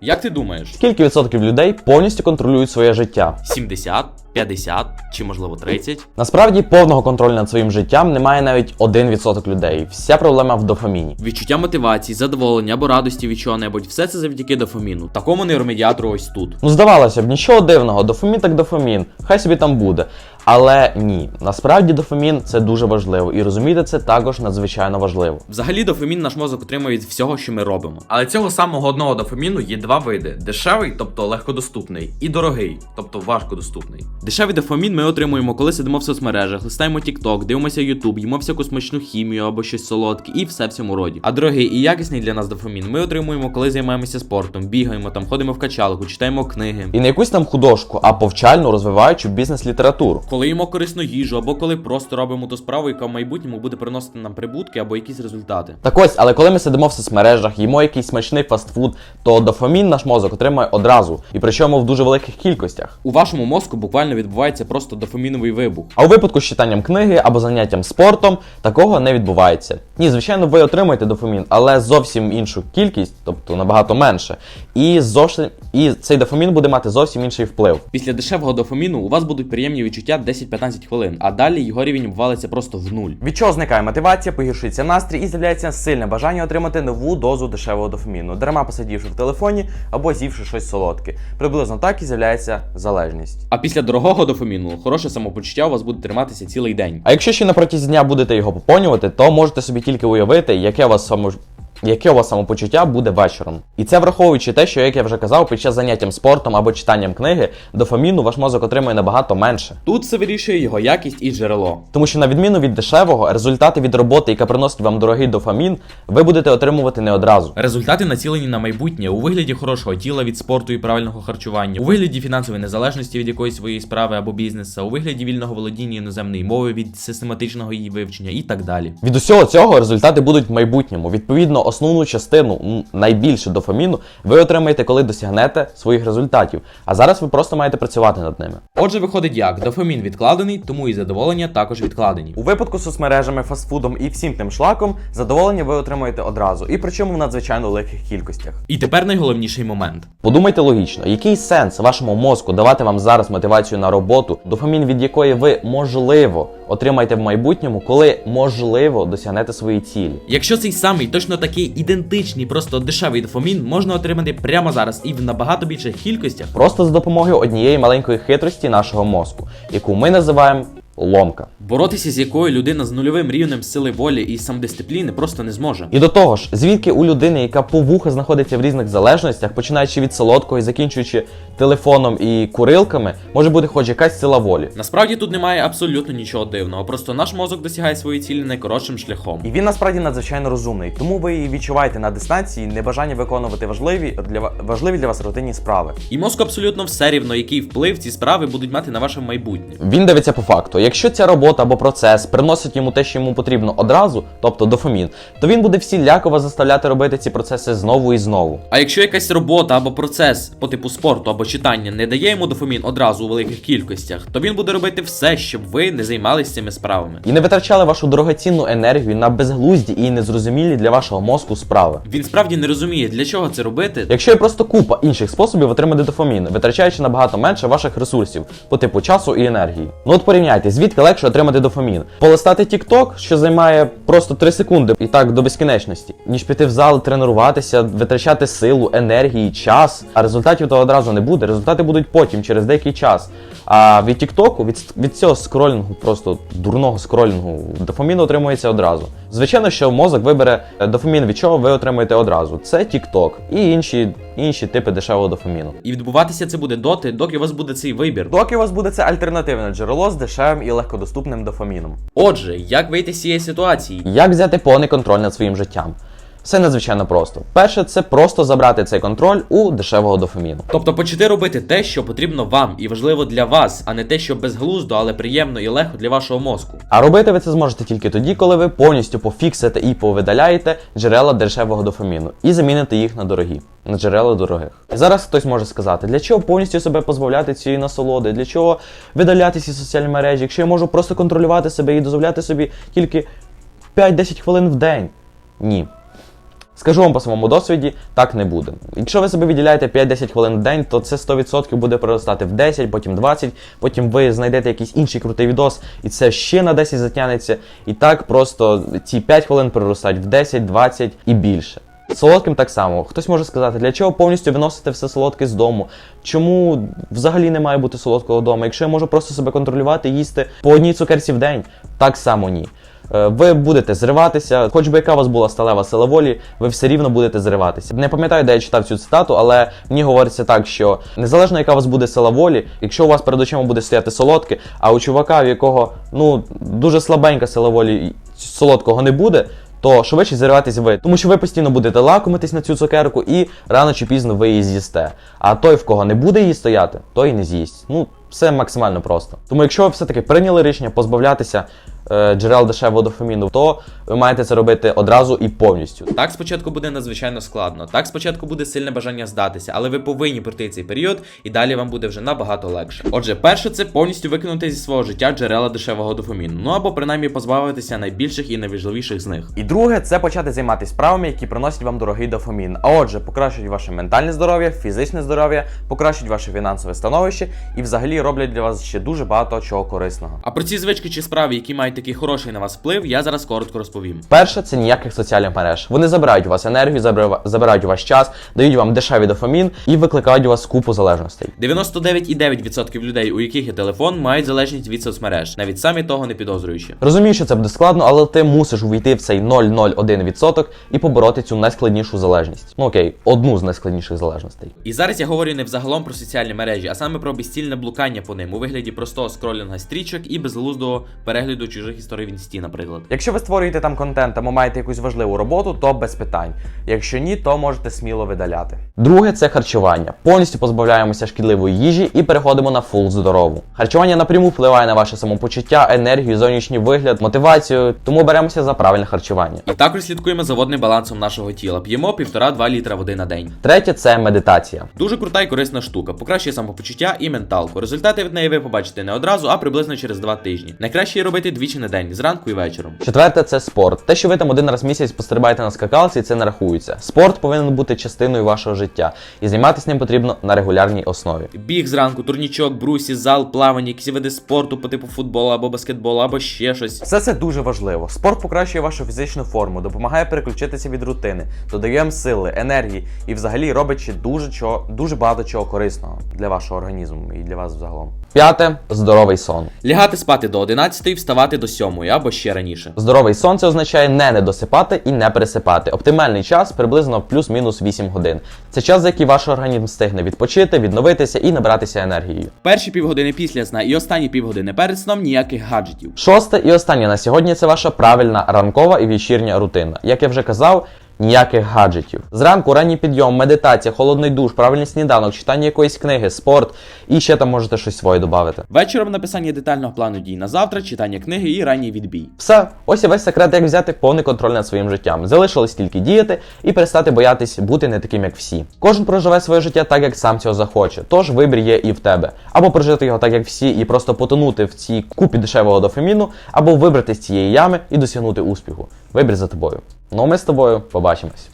Як ти думаєш? Скільки відсотків людей повністю контролюють своє життя? 70, 50 чи можливо 30? Насправді повного контролю над своїм життям немає навіть 1% людей. Вся проблема в дофаміні. Відчуття мотивації, задоволення або радості від чого-небудь, все це завдяки дофаміну. Такому нейромедіатору ось тут. Ну, здавалося б, нічого дивного, дофамін так дофамін, хай собі там буде. Але ні, насправді дофамін це дуже важливо, і розуміти це також надзвичайно важливо. Взагалі дофамін наш мозок отримує від всього, що ми робимо. Але цього самого одного дофаміну є два види: дешевий, тобто легкодоступний, і дорогий, тобто важкодоступний. Дешевий дофамін ми отримуємо, коли сидимо в соцмережах, листаємо TikTok, дивимося YouTube, їмо всяку смачну хімію або щось солодке, і все в цьому роді. А дорогий і якісний для нас дофамін ми отримуємо, коли займаємося спортом, бігаємо там, ходимо в качалку, читаємо книги. І не якусь там художку, а повчальну розвиваючу бізнес-літературу. Коли їмо корисну їжу, або коли просто робимо ту справу, яка в майбутньому буде приносити нам прибутки або якісь результати. Так ось, але коли ми сидимо в соцмережах, їмо якийсь смачний фастфуд, то дофамін наш мозок отримує одразу, і причому в дуже великих кількостях. У вашому мозку буквально відбувається просто дофаміновий вибух. А у випадку з читанням книги або заняттям спортом такого не відбувається. Ні, звичайно, ви отримуєте дофамін, але зовсім іншу кількість, тобто набагато менше. І зовсім і цей дофамін буде мати зовсім інший вплив. Після дешевого дофаміну у вас будуть приємні відчуття 10-15 хвилин, а далі його рівень валиться просто в нуль. Від чого зникає мотивація, погіршується настрій і з'являється сильне бажання отримати нову дозу дешевого дофаміну, дарма посидівши в телефоні або з'ївши щось солодке. Приблизно так і з'являється залежність. А після дорогого дофаміну хороше самопочуття у вас буде триматися цілий день. А якщо ще на протязі дня будете його поповнювати, то можете собі тільки уявити, яке у вас само... Яке у вас самопочуття буде вечором. І це враховуючи те, що, як я вже казав, під час заняттям спортом або читанням книги, дофаміну ваш мозок отримує набагато менше. Тут все вирішує його якість і джерело. Тому що на відміну від дешевого, результати від роботи, яка приносить вам дорогий дофамін, ви будете отримувати не одразу. Результати націлені на майбутнє у вигляді хорошого тіла від спорту і правильного харчування, у вигляді фінансової незалежності від якоїсь своєї справи або бізнесу, у вигляді вільного володіння іноземної мови від систематичного її вивчення і так далі. Від усього цього результати будуть в майбутньому. Відповідно, основну частину, найбільше дофаміну, ви отримаєте, коли досягнете своїх результатів. А зараз ви просто маєте працювати над ними. Отже, виходить як дофамін відкладений, тому і задоволення також відкладені. У випадку з соцмережами, фастфудом і всім тим шлаком, задоволення ви отримаєте одразу, і причому в надзвичайно великих кількостях. І тепер найголовніший момент. Подумайте логічно, який сенс вашому мозку давати вам зараз мотивацію на роботу, дофамін від якої ви можливо отримаєте в майбутньому, коли можливо досягнете свої цілі. Якщо цей самий точно такий ідентичний, просто дешевий дофамін можна отримати прямо зараз і в набагато більших кількостях, Просто за допомогою однієї маленької хитрості нашого мозку, яку ми називаємо ломка. боротися з якою людина з нульовим рівнем сили волі і самодисципліни просто не зможе. І до того ж, звідки у людини, яка повуха знаходиться в різних залежностях, починаючи від солодкого і закінчуючи телефоном і курилками, може бути хоч якась сила волі. Насправді тут немає абсолютно нічого дивного, просто наш мозок досягає своєї цілі найкоротшим шляхом. І він насправді надзвичайно розумний, тому ви і відчуваєте на дистанції небажання виконувати важливі для ва- важливі для вас рутинні справи. І мозку абсолютно все рівно, який вплив ці справи будуть мати на ваше майбутнє. Він дивиться по факту. Якщо ця робота або процес приносить йому те, що йому потрібно одразу, тобто дофамін, то він буде всіляко вас заставляти робити ці процеси знову і знову. А якщо якась робота або процес по типу спорту або читання не дає йому дофамін одразу у великих кількостях, то він буде робити все, щоб ви не займалися цими справами. І не витрачали вашу дорогоцінну енергію на безглузді і незрозумілі для вашого мозку справи. Він справді не розуміє, для чого це робити. Якщо є просто купа інших способів отримати дофамін, витрачаючи набагато менше ваших ресурсів по типу часу і енергії. Ну от порівняйте, звідки легше отримати дофамін. Полистати TikTok, що займає просто 3 секунди і так до безкінечності, ніж піти в зал, тренуватися, витрачати силу, енергії, час. А результатів того одразу не буде. Результати будуть потім, через деякий час. А від TikTok, від, від цього скролінгу, просто дурного скролінгу, дофамін отримується одразу. Звичайно, що мозок вибере е, дофамін, від чого ви отримуєте одразу. Це TikTok і інші, інші типи дешевого дофаміну. І відбуватися це буде доти, доки у вас буде цей вибір. Доки у вас буде це альтернативне джерело з дешевим і легкодоступним дофаміном. Отже, як вийти з цієї ситуації? Як взяти повний контроль над своїм життям? Все надзвичайно просто. Перше, це просто забрати цей контроль у дешевого дофаміну. Тобто почати робити те, що потрібно вам і важливо для вас, а не те, що безглуздо, але приємно і легко для вашого мозку. А робити ви це зможете тільки тоді, коли ви повністю пофіксите і повидаляєте джерела дешевого дофаміну і заміните їх на дорогі, на джерела дорогих. І зараз хтось може сказати, для чого повністю себе позбавляти цієї насолоди, для чого видаляти ці соціальні мережі, якщо я можу просто контролювати себе і дозволяти собі тільки 5-10 хвилин в день. Ні. Скажу вам по своєму досвіді, так не буде. Якщо ви собі виділяєте 5-10 хвилин в день, то це 100% буде проростати в 10, потім 20, потім ви знайдете якийсь інший крутий відос, і це ще на 10 затягнеться. І так просто ці 5 хвилин проростають в 10, 20 і більше. Солодким так само. Хтось може сказати, для чого повністю виносити все солодке з дому? Чому взагалі не має бути солодкого вдома? Якщо я можу просто себе контролювати, їсти по одній цукерці в день, так само ні. Е, Ви будете зриватися, хоч би яка у вас була сталева сила волі, ви все рівно будете зриватися. Не пам'ятаю, де я читав цю цитату, але мені говориться так, що незалежно яка у вас буде сила волі, якщо у вас перед очима буде стояти солодке, а у чувака, в якого ну дуже слабенька сила волі солодкого не буде, то швидше зриватись ви. Тому що ви постійно будете лакомитись на цю цукерку і рано чи пізно ви її з'їсте. А той, в кого не буде її стояти, той і не з'їсть. Ну, все максимально просто. Тому якщо ви все-таки прийняли рішення позбавлятися джерел дешевого дофаміну, то ви маєте це робити одразу і повністю. Так спочатку буде надзвичайно складно. Так спочатку буде сильне бажання здатися, але ви повинні пройти цей період, і далі вам буде вже набагато легше. Отже, перше це повністю викинути зі свого життя джерела дешевого дофаміну, ну або принаймні позбавитися найбільших і найважливіших з них. І друге, це почати займатися справами, які приносять вам дорогий дофамін. А отже, покращують ваше ментальне здоров'я, фізичне здоров'я, покращують ваше фінансове становище і взагалі роблять для вас ще дуже багато чого корисного. А про ці звички чи справи, які мають такий хороший на вас вплив, я зараз коротко розповім. Перше, це ніяких соціальних мереж. Вони забирають у вас енергію, забирають у вас час, дають вам дешевий дофамін і викликають у вас купу залежностей. 99,9% людей, у яких є телефон, мають залежність від соцмереж, навіть самі того не підозрюючи. Розумію, що це буде складно, але ти мусиш увійти в цей 0,01% і побороти цю найскладнішу залежність. Ну окей, одну з найскладніших залежностей. І зараз я говорю не взагалом про соціальні мережі, а саме про безцільне блукання по ним у вигляді простого скролінга стрічок і безглуздого перегляду чужих історій в інсті, наприклад. Якщо ви створюєте там контент або маєте якусь важливу роботу, то без питань. Якщо ні, то можете сміло видаляти. Друге це харчування. Повністю позбавляємося шкідливої їжі і переходимо на фул здорову. Харчування напряму впливає на ваше самопочуття, енергію, зовнішній вигляд, мотивацію, тому беремося за правильне харчування. І також слідкуємо за водним балансом нашого тіла. П'ємо 1,5-2 літра води на день. Третє це медитація. Дуже крута і корисна штука, покращує самопочуття і менталку. Результати від неї ви побачите не одразу, а приблизно через 2 тижні. Найкраще її робити двічі на день, зранку і вечором. Четверте це спорт. Те, що ви там один раз в місяць пострибаєте на скакалці, це не рахується. Спорт повинен бути частиною вашого життя, і займатися ним потрібно на регулярній основі. Біг зранку, турнічок, брусі, зал, плавання, якісь види спорту по типу футболу або баскетболу, або ще щось. Все це дуже важливо. Спорт покращує вашу фізичну форму, допомагає переключитися від рутини, додає вам сили, енергії і взагалі робить ще дуже чого, дуже багато чого корисного для вашого організму і для вас взагалом. П'яте здоровий сон. Лягати спати до 11, вставати до 7 або ще раніше. Здоровий сон це означає не недосипати і не пересипати. Оптимальний час приблизно плюс-мінус 8 годин. Це час, за який ваш організм встигне відпочити, відновитися і набратися енергією. Перші півгодини після сна і останні півгодини перед сном ніяких гаджетів. Шосте і останнє на сьогодні це ваша правильна ранкова і вечірня рутина. Як я вже казав. Ніяких гаджетів. Зранку ранній підйом, медитація, холодний душ, правильний сніданок, читання якоїсь книги, спорт і ще там можете щось своє додати. Вечором написання детального плану дій на завтра, читання книги і ранній відбій. Все, ось і весь секрет, як взяти повний контроль над своїм життям. Залишилось тільки діяти і перестати боятись бути не таким, як всі. Кожен проживе своє життя так, як сам цього захоче. Тож вибір є і в тебе. Або прожити його так, як всі, і просто потонути в цій купі дешевого дофаміну, або вибрати з цієї ями і досягнути успіху. Вибір за тобою. Ну, ми з тобою побачимось.